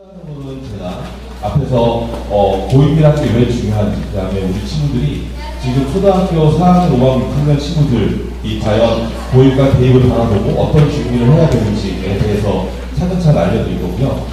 부분은 제가 앞에서 어, 고인민학교 왜 중요한지 그다음에 우리 친구들이 지금 초등학교 4학년, 5학년, 6학년 친구들이 과연 고일과 대입을 받아보고 어떤 준비를 해야 되는지에 대해서 차근차근 알려드릴 거고요.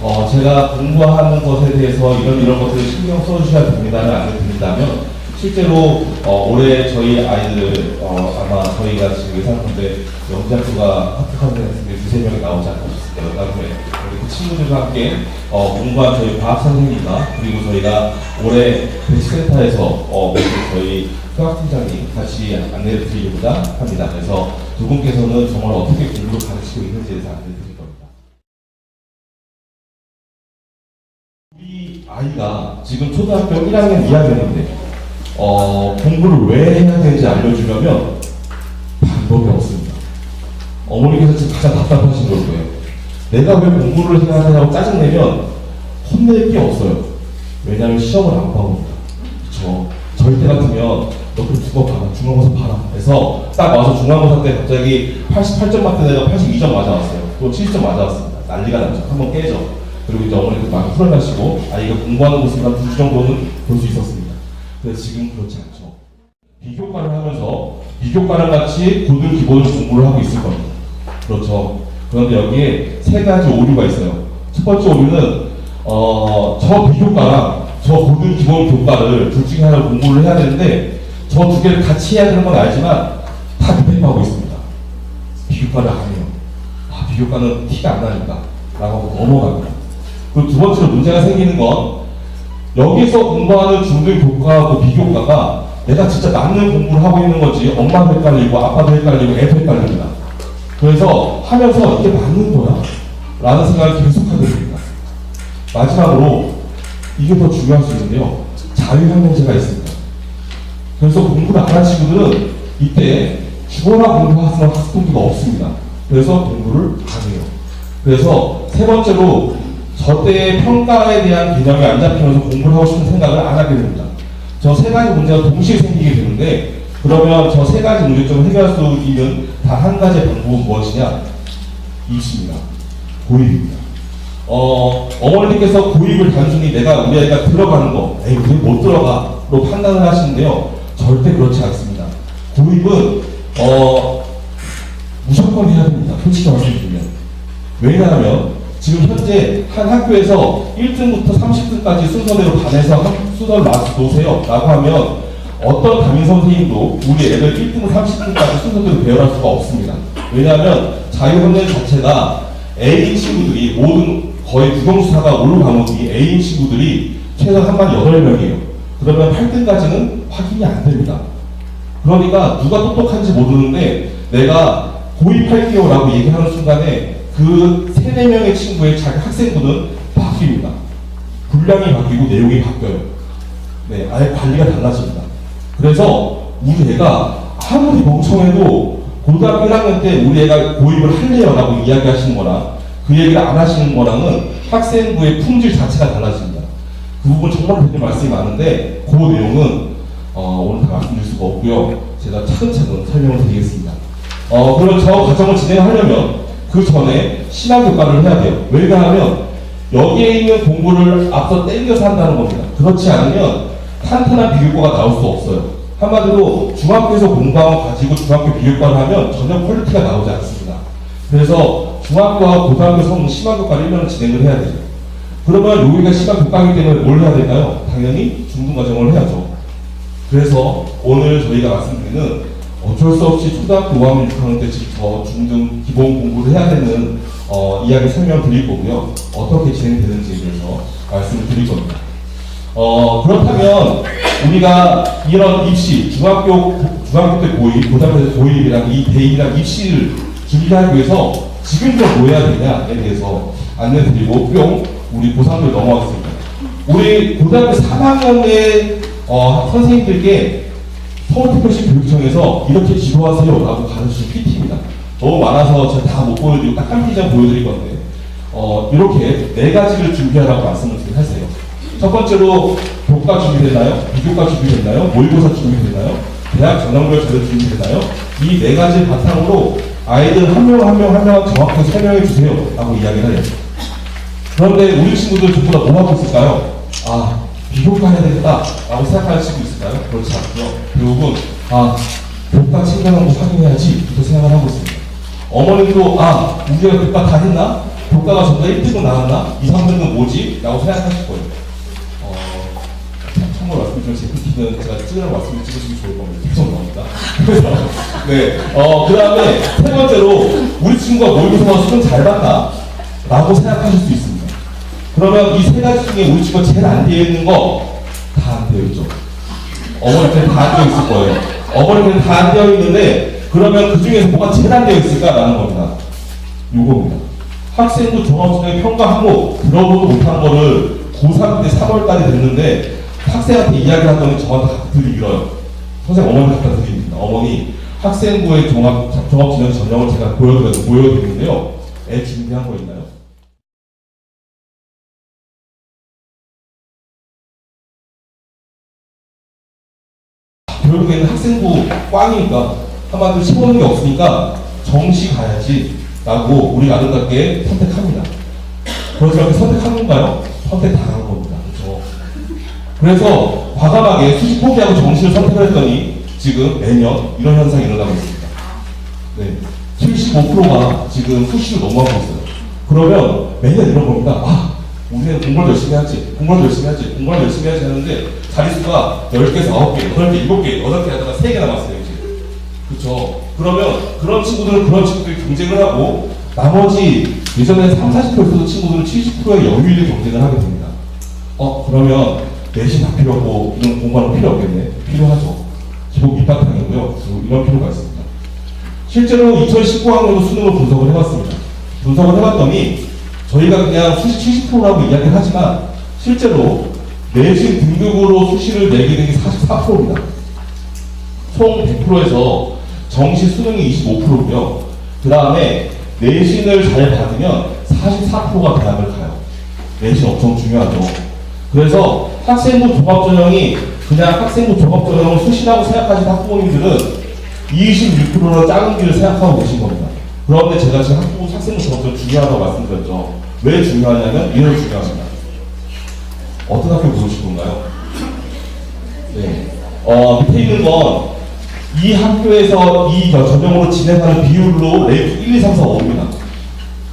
어, 제가 공부하는 것에 대해서 이런 이런 것들을 신경 써주셔야 됩니다는 알려드린다면 실제로 어, 올해 저희 아이들 어, 아마 저희가 지금 예상컨대 영재학교가 합격한 학생들이 두세 명이 나오지 않을까 싶습니다. 그 친구들과 함께 어, 공부한 저희 과학 선생님과 그리고 저희가 올해 배치센터에서 어, 모두 저희 수학팀장님 같이 안내를 드리고자 합니다. 그래서 두 분께서는 정말 어떻게 공부를 가르치고 있는지에 대해서 안내를 드릴 겁니다. 우리 아이가 지금 초등학교 1학년, 2학년인데 어, 공부를 왜 해야 되는지 알려주려면 방법이 없습니다. 어머니께서 지금 가장 답답하신 걸 거예요. 내가 왜 공부를 해야 하냐고 짜증내면 혼낼 게 없어요. 왜냐하면 시험을 안 봐옵니다. 그쵸. 저희 때 같으면 너 그럼 두고 봐라. 중간고사 봐라. 그래서 딱 와서 중간고사 때 갑자기 88점 맞던 애가 82점 맞아왔어요. 또 70점 맞아왔습니다. 난리가 났죠. 한번 깨죠. 그리고 이제 어머니도 많이 풀어가시고 아이가 공부하는 모습을 한두 정도는 볼 수 있었습니다. 근데 지금 그렇지 않죠. 비교과를 하면서 비교과랑 같이 고등 기본 공부를 하고 있을 겁니다. 그렇죠. 그런데 여기에 세 가지 오류가 있어요. 첫 번째 오류는 어, 저 비교과랑 저 고등 기본 교과를 둘 중에 하나를 공부를 해야 되는데 저 두 개를 같이 해야 되는 건 알지만 다 대입하고 있습니다. 비교과를 안 해요. 아, 비교과는 티가 안 나니까 라고 넘어갑니다. 그리고 두 번째로 문제가 생기는 건 여기서 공부하는 중등 교과하고 비교과가 내가 진짜 맞는 공부를 하고 있는 건지 엄마도 헷갈리고 아빠도 헷갈리고 애도 헷갈립니다. 그래서 하면서 이게 맞는 거야? 라는 생각을 계속 하게 됩니다. 마지막으로 이게 더 중요할 수 있는데요. 자유학년제가 있습니다. 그래서 공부를 안 한 친구들은 이때 죽어라 공부하는 학생들가 없습니다. 그래서 공부를 안 해요. 그래서 세 번째로 저 때의 평가에 대한 개념이 안 잡히면서 공부를 하고 싶은 생각을 안 하게 됩니다. 저 세 가지 문제가 동시에 생기게 되는데 그러면 저 세 가지 문제점을 해결할 수 있는 단 한 가지의 방법은 무엇이냐? 입시입니다. 고입입니다. 어, 어머니께서 고입을 단순히 내가 우리 아이가 들어가는 거, 에이, 우리 못 들어가 로 판단을 하시는데요. 절대 그렇지 않습니다. 고입은, 어, 무조건 해야 됩니다. 솔직히 말씀드리면. 왜냐하면, 지금 현재 한 학교에서 1등부터 30등까지 순서대로 반에서 한 순서를 놔- 놓으세요. 라고 하면, 어떤 담임 선생님도 우리 애들 1등, 30등까지 순서대로 배열할 수가 없습니다. 왜냐하면, 자유학년 자체가 A인 친구들이 모든 거의 구경수사가 올로 과목이 A인 친구들이 최소 한반 8명이에요. 그러면 8등까지는 확인이 안 됩니다. 그러니까 누가 똑똑한지 모르는데 내가 고입할게요라고 얘기하는 순간에 그 세네 명의 친구의 자기 학생부는 바뀝니다. 분량이 바뀌고 내용이 바뀌어요. 네, 아예 관리가 달라집니다. 그래서 우리 애가 아무리 멍청해도 고등학교 1학년 때 우리 애가 고입을 할래요라고 이야기하시는 거랑 그 얘기를 안 하시는 거랑은 학생부의 품질 자체가 달라집니다. 그 부분 정말 되게 말씀이 많은데 그 내용은 어, 오늘 다 말씀드릴 수가 없고요. 제가 차근차근 설명을 드리겠습니다. 어, 그럼 저 과정을 진행하려면 그 전에 신학 교과를 해야 돼요. 왜냐하면 여기에 있는 공부를 앞서 땡겨서 한다는 겁니다. 그렇지 않으면 탄탄한 비교과가 나올 수 없어요. 한마디로 중학교에서 공부한 거 가지고 중학교 비교과를 하면 전혀 퀄리티가 나오지 않습니다. 그래서 중학교와 고등학교 성분 심화 교과를 1년을 진행을 해야 되죠. 그러면 여기가 심화교과이기 때문에 뭘 해야 될까요? 당연히 중등 과정을 해야죠. 그래서 오늘 저희가 말씀드리는 어쩔 수 없이 초등학교 5학년 6학년 때부터 중등 기본 공부를 해야 되는 어, 이야기 설명 드릴 거고요. 어떻게 진행되는지에 대해서 말씀을 드릴 겁니다. 어, 그렇다면 우리가 이런 입시, 중학교, 중학교 때 고입, 고등학교 때 고입이랑 이 대입이랑 입시를 준비하기 위해서 지금부터 뭐 해야 되냐에 대해서 안내 드리고 뿅 우리 고3들 넘어가겠습니다. 우리 고등학교 3학년의 어, 선생님들께 서울특별시 교육청에서 이렇게 지도하세요 라고 가르쳐준 PT입니다. 너무 많아서 제가 다 못 보여드리고 딱한 피자 보여드릴 건데 어, 이렇게 네 가지를 준비하라고 말씀을 좀 하세요. 첫 번째로 교과 준비되나요? 비교과 준비되나요? 모의고사 준비되나요? 대학 전형별 자료 준비되나요? 이 네 가지 바탕으로 아이들 한 명 한 명 한 명 정확하게 설명해 주세요 라고 이야기를 해요. 그런데 우리 친구들 전부 다뭐 하고 있을까요? 아, 비교과 해야 되겠다. 라고 생각하는 친구 있을까요? 그렇지 않고요. 결국은, 아, 교과 챙겨놓은 거 확인해야지. 부터 생각을 하고 있습니다. 어머님도, 아, 우리가 교과 다 했나? 교과가 전부 다 1등은 나왔나? 2, 3등은 뭐지? 라고 생각하실 거예요. 말씀드리면 제 PT는 제가 찍으라고 말씀을 찍으시면 좋을 겁니다. 계속 나옵니다. 네. 어, 그 다음에 세 번째로, 우리 친구가 모의고사 수능 잘 봤나? 라고 생각하실 수 있습니다. 그러면 이 세 가지 중에 우리 친구가 제일 안 되어 있는 거 다 안 되어 있죠. 어머니한테 다안 되어 있을 거예요. 어머니한테 다안 되어 있는데 그러면 그 중에서 뭐가 제일 안 되어 있을까라는 겁니다. 요겁니다. 학생부 종합수능 평가 항목 들어보도 못한 거를 고3 때 3월까지 됐는데 학생한테 이야기를 하더니 저한테 길어요. 선생님 어머니 갖다 드립니다. 어머니 학생부의 종합 종합지능 전형을 제가 보여드려 보여드리는데요. 애 준비한 거 있나요? 결국에는 학생부 꽝이니까 한마디로 시보는 게 없으니까 정시 가야지 라고 우리 아름답게 선택합니다. 그래서 이렇게 선택한 건가요? 선택 당한 겁니다. 그래서 과감하게 수시 포기하고 정시를 선택을 했더니 지금 매년 이런 현상이 일어나고 있습니다. 네. 75%가 지금 수시를 넘어가고 있어요. 그러면 매년 이런 겁니다. 아, 우리는 공부를 열심히 하지, 공부를 열심히 하지, 공부를 열심히 하지 하는데 자릿수가 10개에서 9개, 8개, 7개, 8개 하다가 3개 남았어요, 이제. 그렇죠. 그러면 그런 친구들은 그런 친구들이 경쟁을 하고 나머지 예전에 3, 40%였던 친구들은 70%의 여유 있는 경쟁을 하게 됩니다. 어, 그러면 내신 다 필요 없고 이런 공부하는 필요 없겠네. 필요하죠. 기본 밑바탕이고요. 이런 필요가 있습니다. 실제로 2019학년도 수능을 분석을 해봤습니다. 분석을 해봤더니 저희가 그냥 수시 70%라고 이야기를 하지만 실제로 내신 등급으로 수시를 내게 된게 44%입니다. 총 100%에서 정시 수능이 25%고요. 그 다음에 내신을 잘 받으면 44%가 대학을 가요. 내신 엄청 중요하죠. 그래서 학생부 종합전형이 그냥 학생부 종합전형을 수시라고 생각하시는 학부모님들은 26%로 작은 길을 생각하고 계신 겁니다. 그런데 제가 지금 학부 학생부 종합전형 중요하다고 말씀드렸죠. 왜 중요하냐면 이런 중요합니다. 어떤 학교 보실 건가요? 네. 어, 밑에 있는 건 이 학교에서 이 전형으로 진행하는 비율로 레이트 1, 2, 3, 4, 5입니다.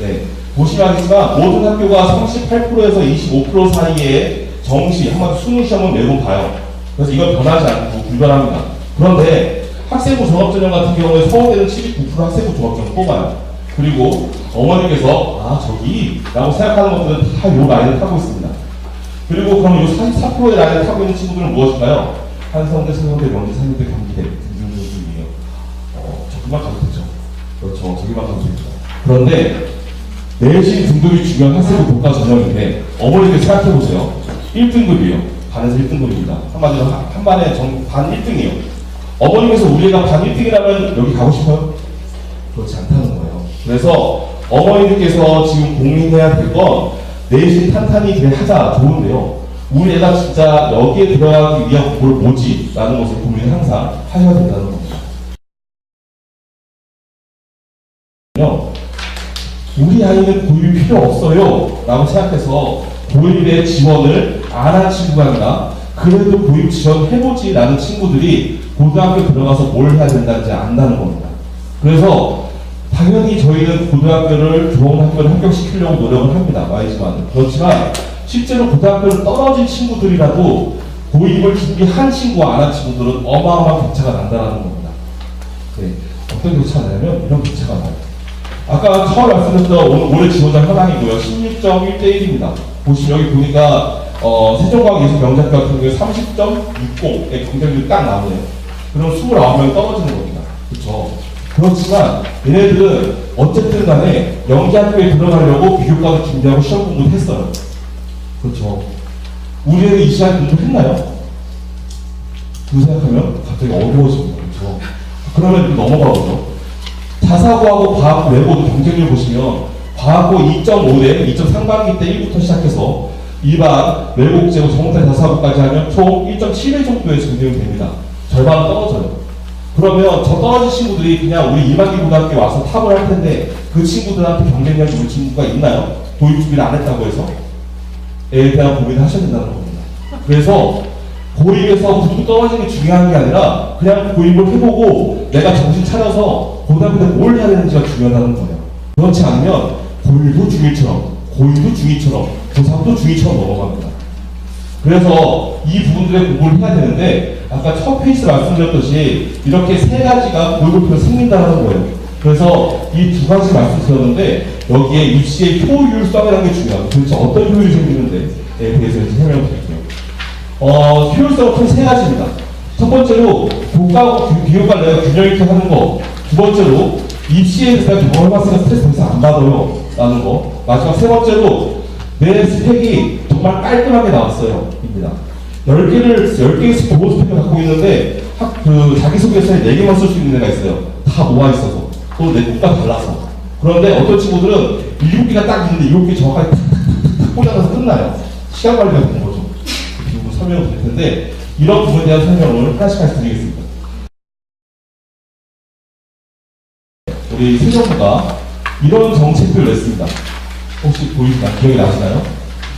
네. 보시면 알겠지만 모든 학교가 38%에서 25% 사이에 정시, 한마디 수능 시험은 매번 봐요. 그래서 이건 변하지 않고 불변합니다. 그런데 학생부 종합전형 같은 경우에 서울대는 79% 학생부 종합전형 뽑아요. 그리고 어머니께서 아 저기 라고 생각하는 것들은 다 요 라인을 타고 있습니다. 그리고 그럼 요 44%의 라인을 타고 있는 친구들은 무엇일까요? 한성대, 서울대, 명지, 상대, 경기대 등등등등이에요. 어, 저기만 가도 되죠. 그렇죠. 저기만 가도 됩니다. 그런데 내신 등급이 중요한 학생부 교과 전형인데 어머니들 생각해 보세요. 1등급이에요. 반에서 1등급입니다. 한마디로 한, 한 반에 정, 반 1등이에요. 어머님께서 우리 애가 반 1등이라면 여기 가고 싶어요? 그렇지 않다는 거예요. 그래서 어머니들께서 지금 고민해야 될 건 내신 탄탄히 그래 하자 좋은데요. 우리 애가 진짜 여기에 들어가기 위한 공부를 뭐지? 라는 것을 고민을 항상 하셔야 된다는 겁니다. 우리 아이는 고입이 필요 없어요. 라고 생각해서 고입의 지원을 친구가 아니라 그래도 고입 지원 해보지 라는 친구들이 고등학교 들어가서 뭘 해야 된다는지 안다는 겁니다. 그래서 당연히 저희는 고등학교를 좋은 학교를 합격시키려고 노력을 합니다. Y지만 그렇지만 실제로 고등학교를 떨어진 친구들이라도 고입을 준비한 친구와 안 한 친구들은 어마어마한 격차가 난다는 겁니다. 네. 어떤 격차가 나냐면 이런 격차가 나요. 아까 처음 말씀드렸던 오늘 올해 지원자 현황이고요. 16.1대 1입니다. 보시면 여기 보니까 어, 세종과학예술 명작과 같은 경우에 30.60의 경쟁률이 딱 나오네요. 그럼 29명 떨어지는 겁니다. 그렇죠. 그렇지만 얘네들은 어쨌든 간에 연기학교에 들어가려고 비교과도 준비하고 시험 공부도 했어요. 그렇죠. 우리는 이 시간 공부 했나요? 그 생각하면 갑자기 어려워집니다. 그렇죠. 그러면 이렇게 넘어가 보죠. 자사고하고 과학고 외고도 경쟁률 보시면 과학고 2.5대 2.3강기 때 1부터 시작해서 일반 외국 제고 정대 자사고까지 하면 총 1.7회 정도의 경쟁이 됩니다. 절반 떨어져요. 그러면 저 떨어진 친구들이 그냥 우리 일반기 고등학교에 와서 탑을 할 텐데 그 친구들한테 경쟁력 좋은 친구가 있나요? 도입 준비를 안 했다고 해서? 에 대한 고민을 하셔야 된다는 겁니다. 그래서 고입에서 무조건 떨어지는 게 중요한 게 아니라 그냥 고입을 해보고 내가 정신 차려서 고등학교 때 뭘 해야 되는지가 중요하다는 거예요. 그렇지 않으면 고1도 중1처럼, 고2도 중2처럼, 고3도 중2처럼 넘어갑니다. 그래서 이 부분들의 공부를 해야 되는데 아까 첫 페이지 말씀드렸듯이 이렇게 세 가지가 골고루 생긴다는 거예요. 그래서 이 두 가지 말씀드렸는데 여기에 입시의 효율성이라는 게 중요해요. 도대체 어떤 효율이 생기는데에 대해서 설명을 드릴게요. 어, 효율성은 총세 가지입니다. 첫 번째로 교과하고 교- 교육과 내가 균형 있게 하는 거. 두 번째로 입시에서 내가 경험해봤으니까 스트레스 더 이상 안 받아요. 라는 거. 마지막 세 번째로 내 스펙이 정말 깔끔하게 나왔어요. 입니다. 10개를, 10개의 도어 스펙을 갖고 있는데, 학, 그, 자기소개서에 4개만 쓸 수 있는 애가 있어요. 다 모아 있어서. 또내 것과 달라서. 그런데 어떤 친구들은 7개가 딱 있는데 7개 정확하게 탁탁탁탁 꽂아서 끝나요. 시간 관리가 된 거죠. 그 부분 설명을 드릴 텐데, 이런 부분에 대한 설명을 하나씩 하나씩 드리겠습니다. 우리 세정부가 이런 정책들을 냈습니다. 혹시 보이시나요? 기억이 나시나요?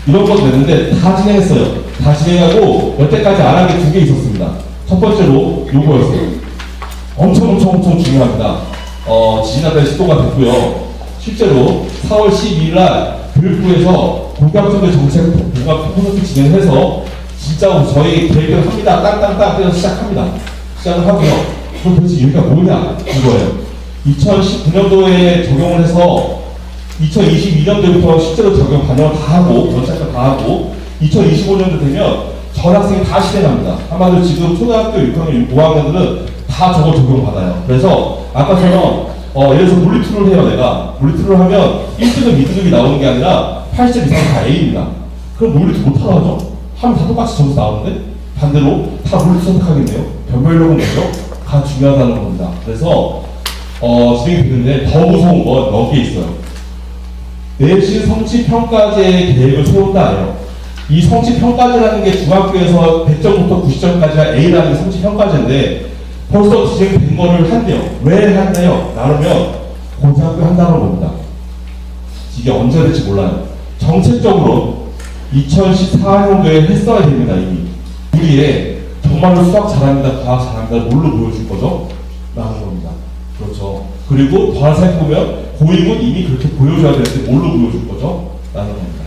이런 것 냈는데 다 진행했어요. 다 진행하고 여태까지 안 한 게 두 개 있었습니다. 첫 번째로 요거였어요. 엄청 엄청 엄청 중요합니다. 어, 지지난달 시도가 됐고요. 실제로 4월 12일 날 교육부에서 공감적인 정책 공감 콘서트 진행해서 진짜 저희 계획을 합니다. 땅땅땅 해서 시작합니다. 시작을 하고요. 그럼 도대체 여기가 뭐냐 이거예요. 2019년도에 적용을 해서 2022년도부터 실제로 적용 반영을 다 하고 전체가 다 하고 2025년도 되면 전 학생이 다 실행합니다. 한마디로 지금 초등학교 6학년, 5학년들은 다 저걸 적용받아요. 그래서 아까처럼 어, 예를 들어서 물리투를 해요 내가 물리투를 하면 1등급, 2등급이 나오는 게 아니라 80 이상 다 A입니다. 그럼 물리투 못하러 하죠? 하면 다 똑같이 점수 나오는데 반대로 다 물리투 선택하겠네요. 변별력은 뭐죠? 다 중요하다는 겁니다. 그래서 어, 진행이 되는데 더 무서운 건 여기에 있어요. 내신 성취 평가제의 계획을 세운다예요. 이 성취 평가제라는 게 중학교에서 100점부터 90점까지가 A라는 게 성취 평가제인데 벌써 진행된 거를 한대요. 왜 한대요? 나누면 고등학교 한다는 겁니다. 이게 언제 될지 몰라요. 정책적으로 2014년도에 했어야 됩니다, 이미. 우리의 정말로 수학 잘합니다, 과학 잘합니다, 뭘로 보여줄 거죠? 그리고 더 살펴보면 고임은 이미 그렇게 보여줘야 되는데 뭘로 보여줄 거죠? 라는 겁니다.